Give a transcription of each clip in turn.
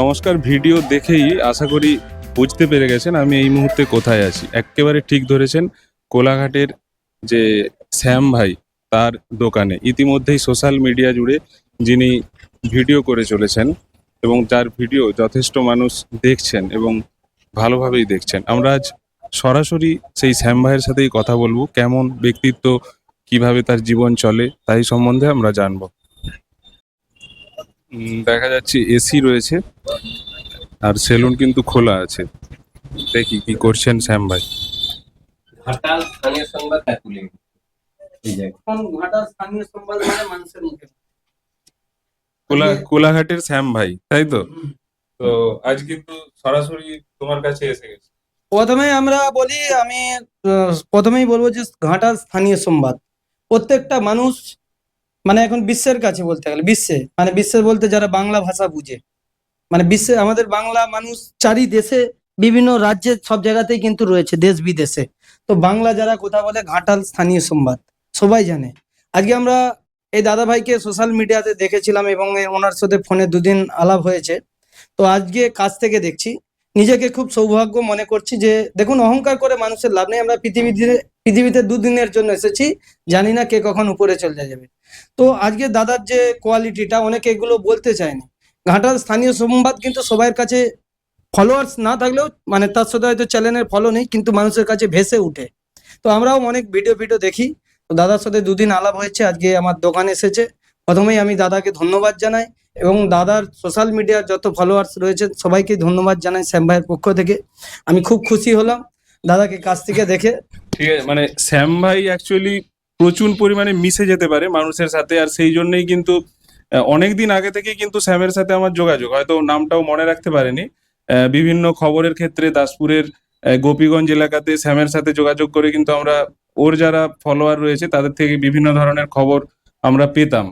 নমস্কার, ভিডিও দেখেই আশা করি বুঝতে পেরে গেছেন আমি এই মুহূর্তে কোথায় আছি। একেবারে ঠিক ধরেছেন, কোলাঘাটের যে শ্যাম ভাই, তার দোকানে। ইতিমধ্যেই সোশ্যাল মিডিয়া জুড়ে যিনি ভিডিও করে চলেছেন এবং যার ভিডিও যথেষ্ট মানুষ দেখছেন এবং ভালোভাবেই দেখছেন। আমরা আজ সরাসরি সেই শ্যাম ভাইয়ের সাথেই কথা বলব, কেমন ব্যক্তিত্ব, কীভাবে তার জীবন চলে, তাই সম্বন্ধে আমরা জানব। দেখা যাচ্ছে এসি রয়েছে আর সেলুন কিন্তু খোলা আছে। দেখি কি করছেন শ্যাম ভাই। ঘাটাল স্থানীয় সংবাদ জায়গায় স্থানীয় সংবাদ মানে মানুষের মুখে। কোলা কোলাঘাটের শ্যাম ভাই তাই তো? তো আজ কিন্তু সরাসরি তোমার কাছে এসে গেছে। প্রথমে আমরা বলি আমি প্রথমেই বলব যে ঘাটা স্থানীয় সংবাদ। প্রত্যেকটা মানুষ মানে এখন বিশ্বের কাছে বলতে গেলে, বিশ্বে। মানে বিশ্বের বলতে যারা বাংলা ভাষা বুঝে। মানে বিশ্বে, আমাদের বাংলা মানুষ চারি দেশে বিভিন্ন রাজ্যে সব জায়গাতেই কিন্তু রয়েছে, দেশ বিদেশে। তো বাংলা যারা কথা বলে, ঘাটাল স্থানীয় সংবাদ, সবাই জানে। আজকে আমরা এই দাদা ভাইকে সোশ্যাল মিডিয়াতে দেখেছিলাম এবং ওনার সাথে ফোনে দুদিন আলাপ হয়েছে। তো আজকে কাছ থেকে দেখছি। নিজেকে খুব সৌভাগ্য মনে করছি যে, দেখুন, অহংকার করে মানুষের লাভ নেই। আমরা পৃথিবীতে পৃথিবীতে দুদিনের জন্য এসেছি। জানি না কে কখন উপরে চলে যাবে। তো আজকে দাদার যে কোয়ালিটিটা, অনেকে এগুলো বলতে চায়নি। ঘাটাল স্থানীয় সংবাদ কিন্তু সবার কাছে ফলোয়ার্স না থাকলেও মানে তার সাথে হয়তো চ্যানেলের ফলো নেই, কিন্তু মানুষের কাছে ভেসে উঠে। তো আমরাও অনেক ভিডিও ভিডিও দেখি। তো দাদার সাথে দুদিন আলাপ হয়েছে, আজকে আমার দোকানে এসেছে। প্রথমেই আমি দাদাকে ধন্যবাদ জানাই এবং দাদার সোশ্যাল মিডিয়ার যত ফলোয়ার্স রয়েছে সবাইকে ধন্যবাদ জানাই শ্যাম ভাইয়ের পক্ষ থেকে। আমি খুব খুশি হলাম দাদাকে কাছ থেকে দেখে। ঠিক আছে মানে শ্যাম ভাই অ্যাকচুয়ালি প্রচুর পরিমাণে মিশে যেতে পারে মানুষের সাথে আর সেই জন্যই কিন্তু অনেক দিন আগে থেকেই কিন্তু শ্যামের সাথে আমার যোগাযোগ। হয়তো নামটাও মনে রাখতে পারেনি। বিভিন্ন খবরের ক্ষেত্রে দাসপুরের গোপীগঞ্জ এলাকাতে শ্যামের সাথে যোগাযোগ করে কিন্তু আমরা ওর যারা ফলোয়ার রয়েছে তাদের থেকে বিভিন্ন ধরনের খবর আমরা পেতাম।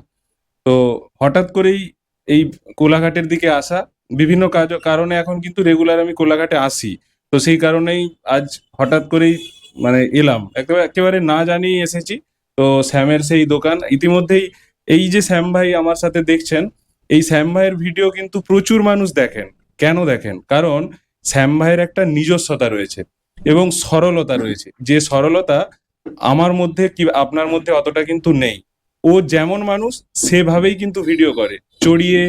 তো হঠাৎ করেই এই কোলাঘাটের দিকে আসা বিভিন্ন কাজ কারণে এখন কিন্তু রেগুলার আমি কোলাঘাটে আসি। তো সেই কারণেই আজ হঠাৎ করেই মানে এলাম। একেবারে একেবারে না জানিয়ে এসেছি। তো শ্যামের সেই দোকান। ইতিমধ্যেই এই যে শ্যাম ভাই আমার সাথে দেখছেন, এই শ্যাম ভাইয়ের ভিডিও কিন্তু প্রচুর মানুষ দেখেন। কেন দেখেন? কারণ শ্যাম ভাইয়ের একটা নিজস্বতা রয়েছে এবং সরলতা রয়েছে। যে সরলতা আমার মধ্যে কি আপনার মধ্যে অতটা কিন্তু নেই। ও যেমন মানুষ সেভাবেই কিন্তু ভিডিও করে। চড়িয়ে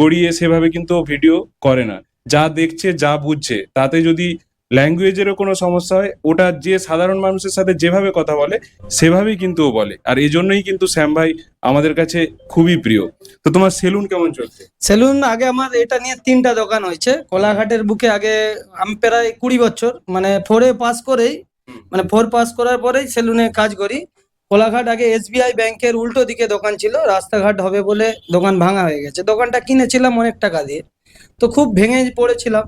গড়িয়ে সেভাবে কিন্তু ও ভিডিও করে না। যা দেখছে যা বুঝছে। তাতে যদি ল্যাঙ্গুয়েজেরও কোনো সমস্যা হয় ওটা যে সাধারণ মানুষের সাথে যেভাবে কথা বলে সেভাবেই কিন্তু ও বলে। আর এই জন্যই কিন্তু শ্যাম ভাই আমাদের কাছে খুবই প্রিয়। তো তোমার সেলুন কেমন চলছে? সেলুন আগে আমার এটা নিয়ে তিনটা দোকান হয়েছে। কোলাঘাটের বুকে আগে আমি প্রায় কুড়ি বছর মানে ফোরে পাস করেই মানে ফোর পাস করার পরেই সেলুনে কাজ করি। কোলাঘাট আগে এসবিআই ব্যাংকের উল্টো দিকে দোকান ছিল রাস্তাঘাট হবে বলে দোকান ভাঙা হয়ে গেছে। দোকানটা কিনেছিলাম অনেক টাকা দিয়ে। তো খুব ভেঙে পড়েছিলাম।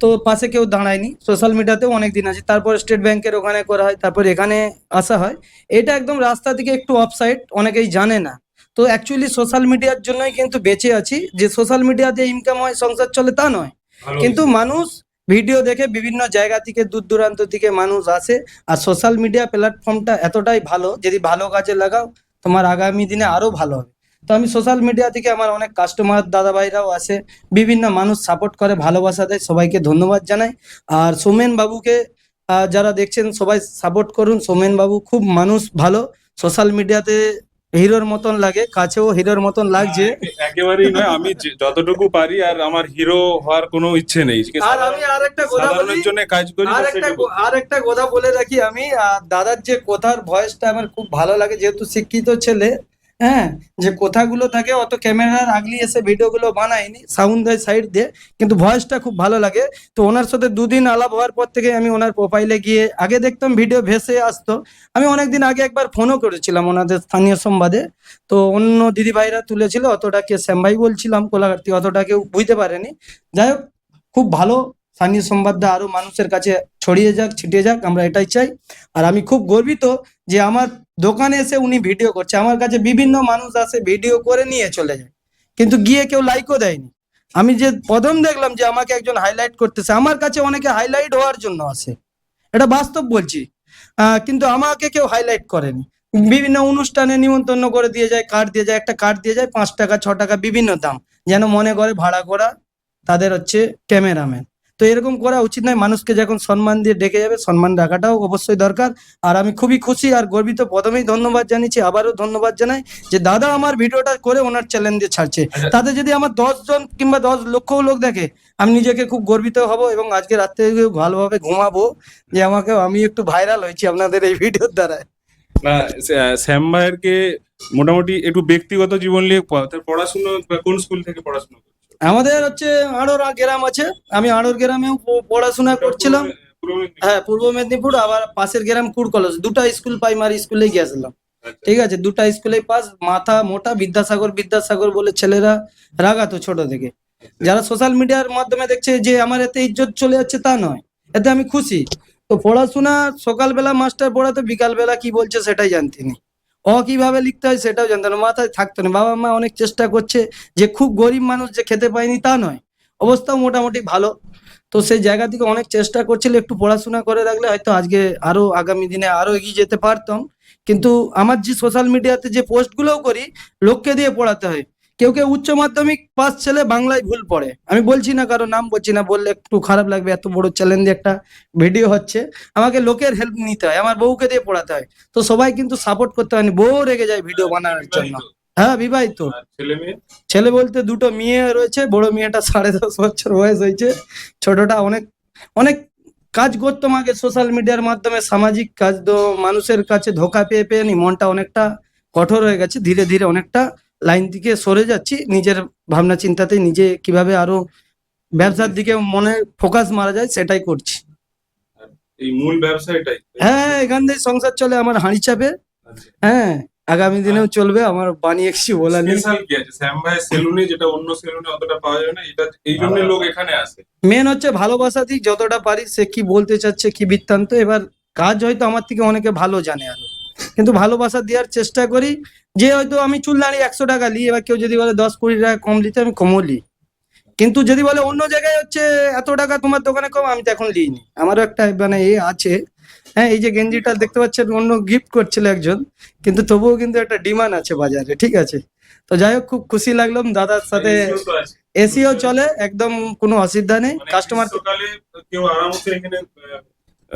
তো পাশে কেউ দাঁড়ায়নি। সোশ্যাল মিডিয়াতেও অনেক দিন আছে। তারপর স্টেট ব্যাংকের ওখানে করা হয় তারপর এখানে আসা হয়। এটা একদম রাস্তা থেকে একটু অফসাইড অনেকেই জানে না। তো অ্যাকচুয়ালি সোশ্যাল মিডিয়ার জন্যই কিন্তু বেঁচে আছি। যে সোশ্যাল মিডিয়াতে ইনকাম হয় সংসার চলে তা নয়। কিন্তু মানুষ ভিডিও দেখে বিভিন্ন জায়গা থেকে দূর দূরান্ত থেকে মানুষ আসে। আর সোশ্যাল মিডিয়া প্ল্যাটফর্মটা এতটাই ভালো, যদি ভালো কাজে লাগাও, তোমার আগামী দিনে আরও ভালো হবে। তো আমি সোশ্যাল মিডিয়া থেকে আমার অনেক কাস্টমার দাদা ভাইরাও আসে। বিভিন্ন মানুষ সাপোর্ট করে, ভালোবাসা দেয়। সবাইকে ধন্যবাদ জানাই। আর সোমেন বাবুকে যারা দেখছেন, সবাই সাপোর্ট করুন। সোমেন বাবু খুব মানুষ ভালো। সোশ্যাল মিডিয়াতে হিরোর মতন লাগে কাছেও হিরোর মতন লাগছে। একেবারেই নয় আমি যতটুকু পারি আর আমার হিরো হওয়ার কোনো ইচ্ছে নেই। আর আমি আর একটা কথা বলি জন্য কাজ করি আর একটা আর একটা কথা বলে রাখি আমি দাদার যে কথার ভয়েসটা আমার খুব ভালো লাগে যেহেতু শিক্ষিত ছেলে হ্যাঁ যে কথাগুলো থাকে, অত ক্যামেরার আগলি এসে ভিডিওগুলো বানায়নি সাউন্ড দেয় সাইড দিয়ে, কিন্তু ভয়েসটা খুব ভালো লাগে। তো ওনার সাথে দুদিন আলাপ হওয়ার পর থেকে আমি ওনার প্রোফাইলে গিয়ে আগে দেখতাম ভিডিও ভেসে আসতো। আমি অনেকদিন আগে একবার ফোনও করেছিলাম ওনাদের স্থানীয় সংবাদে। তো অন্য দিদি ভাইরা তুলেছিল অতটা কে শ্যাম ভাই বলছিলাম কোলাঘাট অতটা কেউ বুঝতে পারেনি। যাই হোক, খুব ভালো স্থানীয় সংবাদটা আরও মানুষের কাছে ছড়িয়ে যাক, ছিটিয়ে যাক, আমরা এটাই চাই। আর আমি খুব গর্বিত যে আমার দোকানে এসে উনি ভিডিও করছে। আমার কাছে বিভিন্ন মানুষ আসে ভিডিও করে নিয়ে চলে যায়। কিন্তু গিয়ে কেউ লাইকও দেয়নি। আমি যে প্রথম দেখলাম যে আমাকে একজন হাইলাইট করতেছে, আমার কাছে অনেকে হাইলাইট হওয়ার জন্য আসে। এটা বাস্তব বলছি। কিন্তু আমাকে কেউ হাইলাইট করেনি। বিভিন্ন অনুষ্ঠানে নিমন্ত্রণ করে দিয়ে যায় কার্ড দিয়ে যায়, একটা কার্ড দিয়ে যায়, পাঁচ টাকা, ছ টাকা, বিভিন্ন দাম। যেন মনে করে ভাড়া করা তাদের হচ্ছে ক্যামেরাম্যান তো এরকম করা উচিত নয়। মানুষকে যখন সম্মান দিয়ে ডেকে যাবে সম্মান রাখাটাও অবশ্যই দরকার। আর আমি খুবই খুশি আর গর্বিত। প্রথমেই ধন্যবাদ জানিয়েছি আবারও ধন্যবাদ জানাই যে দাদা আমার ভিডিওটা করে ওনার চ্যানেল দিয়ে ছাড়ছে। আচ্ছা। তাতে যদি আমার দশ জন কিংবা দশ লক্ষ লোক দেখে আমি নিজেকে খুব গর্বিত হব এবং আজকে রাত্রে ভালোভাবে ঘুমাবো। যে আমাকে আমি একটু ভাইরাল হয়েছি আপনাদের এই ভিডিওর দ্বারা শ্যাম ভাইয়েরকে মোটামুটি একটু ব্যক্তিগত জীবন নিয়ে পড়াশুনো কোন স্কুল থেকে পড়াশোনা আমাদের হচ্ছে আড়োরা গ্রাম আছে। আমি আড়োর গ্রামেও পড়াশোনা করছিলাম। হ্যাঁ পূর্ব মেদিনীপুর আবার পাশের গ্রাম কুড় কলেজ। দুটা স্কুল প্রাইমারি স্কুলে গিয়েছিলাম। আচ্ছা। ঠিক আছে দুটা স্কুলে পাস মাথা মোটা বিদ্যাসাগর বিদ্যাসাগর বলে ছেলেরা রাগাতো ছোট থেকে। যারা সোশ্যাল মিডিয়ার মাধ্যমে দেখছে যে আমার এতে ইজ্জত চলে যাচ্ছে তা নয় এতে আমি খুশি। তো পড়াশোনা সকালবেলা মাস্টার পড়াতো বিকালবেলা কি বলছে সেটাই জানতিনি অ কীভাবে লিখতে হয় সেটাও জানতো না মাথায় থাকতো না। বাবা মা অনেক চেষ্টা করছে যে খুব গরিব মানুষ যে খেতে পায়নি তা নয়, অবস্থাও মোটামুটি ভালো। তো সেই জায়গা থেকে অনেক চেষ্টা করছিল, একটু পড়াশোনা করে রাখলে হয়তো আজকে আরও আগামী দিনে আরও এগিয়ে যেতে পারতাম। কিন্তু আমার যে সোশ্যাল মিডিয়াতে যে পোস্টগুলোও করি, লোককে দিয়ে পড়াতে হয়। কেউ কেউ উচ্চ মাধ্যমিক পাস ছেলে বাংলায় ভুল পড়ে। আমি বলছি না কারও নাম বলছি না বললে একটু খারাপ লাগবে এত বড় চ্যালেঞ্জ একটা ভিডিও হচ্ছে। আমাকে লোকের হেল্প নিতে হয় আমার বউকে দিয়ে পড়াতে হয়। তো সবাই কিন্তু সাপোর্ট করতে হয়নি বউ রেগে যায় ভিডিও বানানোর জন্য। হ্যাঁ বিবাহিত। ছেলে বলতে দুটো মেয়ে রয়েছে বড় মেয়েটা সাড়ে দশ বছর বয়স হয়েছে ছোটটা অনেক অনেক কাজ করতাম আগে সোশ্যাল মিডিয়ার মাধ্যমে সামাজিক কাজ তো মানুষের কাছে ধোকা পেয়ে পেয়ে নি মনটা অনেকটা কঠোর হয়ে গেছে ধীরে ধীরে অনেকটা লাইন থেকে সরে যাচ্ছি নিজের ভাবনা চিন্তাতে নিজে কীভাবে আরও ব্যবসার দিকে মনে ফোকাস মারা যায় সেটাই করছি। এই মূল ব্যবসায়টাই? হ্যাঁ এখান থেকে সংসার চলে আমার হাঁড়ি চাপে। হ্যাঁ আগামী দিনেও চলবে আমার বানিয়ে কিছু বলার নেই। স্পেশাল কি আছে? শ্যাম ভাইয়ের সেলুনে যেটা অন্য সেলুনে অতটা পাওয়া যাবে না এটা এই জন্য লোক এখানে আসে। মেন হচ্ছে ভালোবাসা দিক যতটা পারি সে কি বলতে চাচ্ছে কি বৃত্তান্ত এবার কাজ হয়তো আমার থেকে অনেকে ভালো জানে আরও। কিন্তু ভালোবাসা দেওয়ার চেষ্টা করি যে হয়তো আমি চুল দাঁড়িয়ে একশো টাকা নিই এবার কেউ যদি বলে দশ কুড়ি টাকা কম নিতে আমি কমও নিই কিন্তু যদি বলে অন্য জায়গায় হচ্ছে এত টাকা তোমার দোকানে কম আমি তো এখন নিইনি আমারও একটা মানে এ আছে। হ্যাঁ এই যে গেঞ্জিটা দেখতে পাচ্ছেন অন্য গিফট করছিল একজন। কিন্তু তবুও কিন্তু একটা ডিমান্ড আছে বাজারে ঠিক আছে? তো যাই হোক খুব খুশি লাগলাম দাদার সাথে। এসিও চলে একদম কোনো অসুবিধা নেই। মানে কাস্টমার কেউ আরাম করে এখানে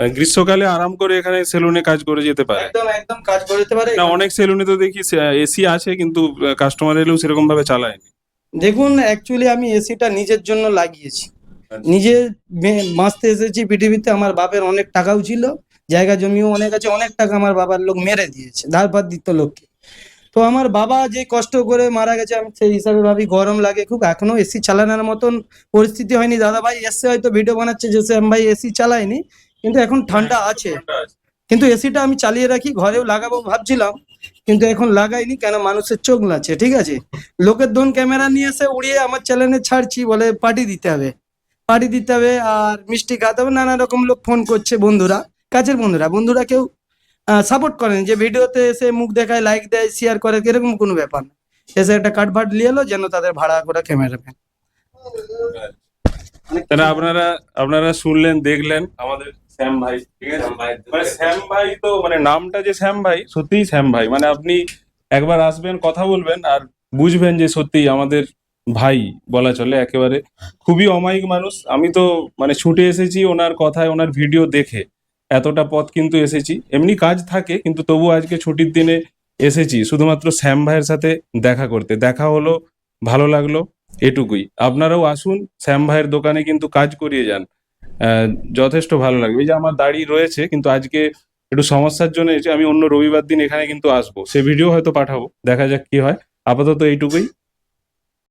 গ্রীষ্মকালে আরাম করে এখানে সেলুনে কাজ করে যেতে পারে। একদম একদম কাজ করে দিতে পারে। না অনেক সেলুনে তো দেখি এসি আছে কিন্তু কাস্টমার এলেও সেরকম ভাবে চালায়নি। দেখুন অ্যাকচুয়ালি আমি এসিটা নিজের জন্য লাগিয়েছি। নিজে বে- বাঁচতে এসেছি পৃথিবীতে আমার বাপের অনেক টাকাও ছিল জায়গা জমিও অনেক আছে অনেক টাকা আমার বাবার লোক মেরে দিয়েছে ধার পাত দিত লোককে। তো আমার বাবা যে কষ্ট করে মারা গেছে আমি সেই হিসাবে ভাবি গরম লাগে খুব এখনও এসি চালানোর মতন পরিস্থিতি হয়নি। দাদা ভাই এসে হয়তো ভিডিও বানাচ্ছে যে ভাই এসি চালায়নি কিন্তু এখন ঠান্ডা আছে। কিন্তু এসিটা আমি চালিয়ে রাখি ঘরেও লাগাবো ভাবছিলাম কিন্তু এখন লাগাইনি কেন মানুষের চোখ লাগছে ঠিক আছে? লোকের দোন ক্যামেরা নিয়ে এসে উড়িয়ে আমার চ্যানেলে ছাড়ছি বলে পার্টি দিতে হবে। পার্টি দিতে হবে আর মিষ্টি খাতে হবে নানা রকম লোক ফোন করছে বন্ধুরা কাছের বন্ধুরা বন্ধুরা কেউ সাপোর্ট করেন যে ভিডিওতে এসে মুখ দেখায় লাইক দেয় শেয়ার করে এরকম কোনো ব্যাপার না। এসে একটা কাট ফাট নিয়ে এলো যেন তাদের ভাড়া করে ক্যামেরাম্যান তাহলে আপনারা আপনারা শুনলেন দেখলেন আমাদের শ্যাম ভাই। ঠিক আছে। মানে শ্যাম ভাই তো মানে নামটা যে শ্যাম ভাই সত্যিই শ্যাম ভাই। মানে আপনি একবার আসবেন কথা বলবেন আর বুঝবেন যে সত্যিই আমাদের ভাই বলা চলে একেবারে। খুবই অমায়িক মানুষ। আমি তো মানে ছুটে এসেছি ওনার কথায় ওনার ভিডিও দেখে। এতটা পথ কিন্তু এসেছি। এমনি কাজ থাকে কিন্তু তবু আজকে ছুটির দিনে এসেছি। শুধুমাত্র শ্যাম ভাইয়ের সাথে দেখা করতে। দেখা হলো ভালো লাগল এটুকুই। আপনারাও আসুন শ্যাম ভাইয়ের দোকানে কিন্তু কাজ করিয়ে যান। যথেষ্ট ভালো লাগবে এই যে আমার দাড়ি রয়েছে, কিন্তু আজকে একটু সমস্যার জন্য আমি অন্য রবিবার দিন এখানে কিন্তু আসব। সে ভিডিও হয়তো পাঠাবো, দেখা যাক কি হয়। আপাতত এইটুকুই।